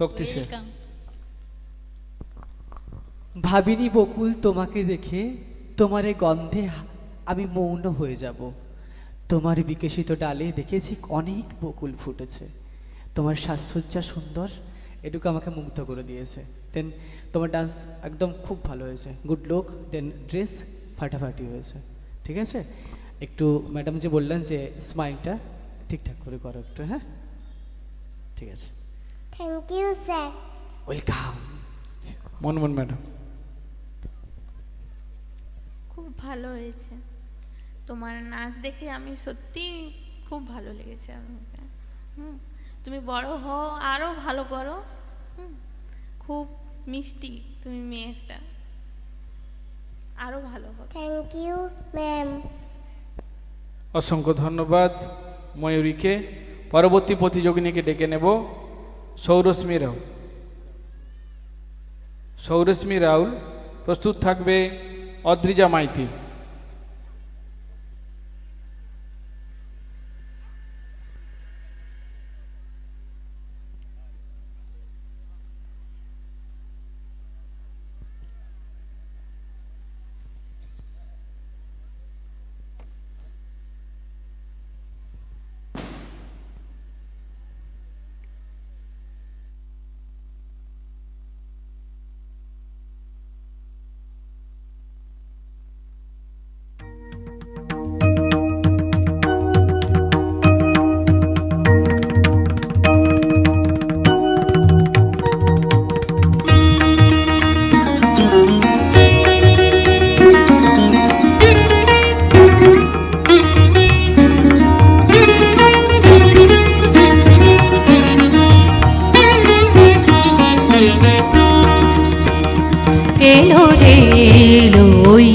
Welcome ভাবিনি বকুল তোমাকে দেখে তোমার এই গন্ধে আমি মৌন হয়ে যাব। তোমার বিকশিত ডালে দেখেছি অনেক বকুল ফুটেছে। তোমার সাজসজ্জা সুন্দর এটুকু আমাকে মুগ্ধ করে দিয়েছে। দেন তোমার ডান্স একদম খুব ভালো হয়েছে। গুড লুক দেন ড্রেস ফাটাফাটি হয়েছে। ঠিক আছে? একটু ম্যাডাম যে বললেন যে স্মাইলটা ঠিকঠাক করে করো একটু হ্যাঁ? ঠিক আছে। Thank you sir welcome Manmohan madam. খুব ভালো হয়েছে। তোমার নাচ দেখে আমি সত্যি খুব ভালো লেগেছে আমাকে। হুম তুমি বড় হও আরও ভালো করো। হুম খুব মিষ্টি তুমি মেয়েটা। আরও ভালো হবে। থ্যাংক ইউ ম্যাম অসংখ্য ধন্যবাদ ময়ূরীকে। পরবর্তী প্রতিযোগিনীকে ডেকে নেব। সৌরশ্মী রাউল সৌরশ্মি রাউল প্রস্তুত থাকবে অদ্রিজা মাইতি। এলো রে এলো ওই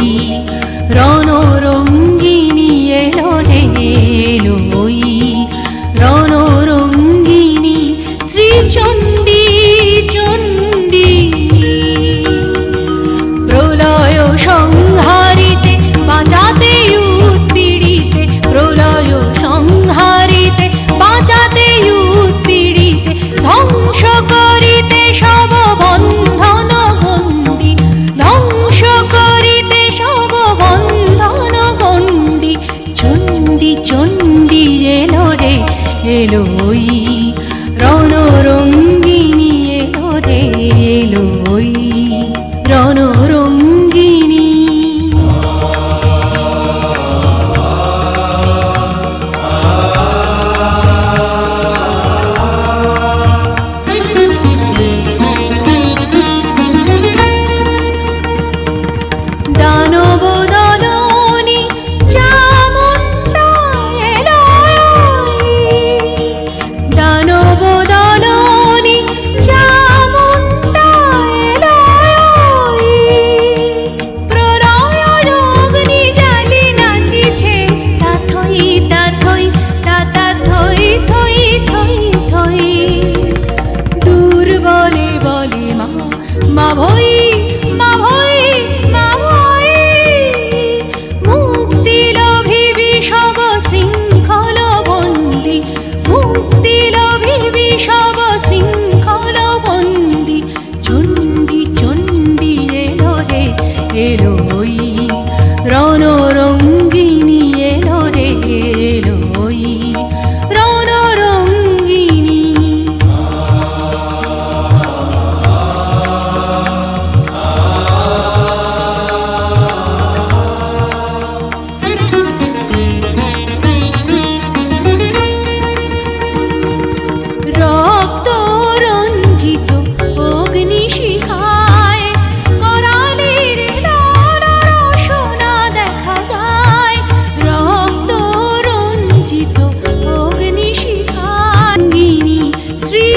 Hello.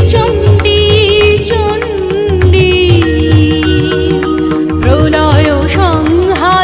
中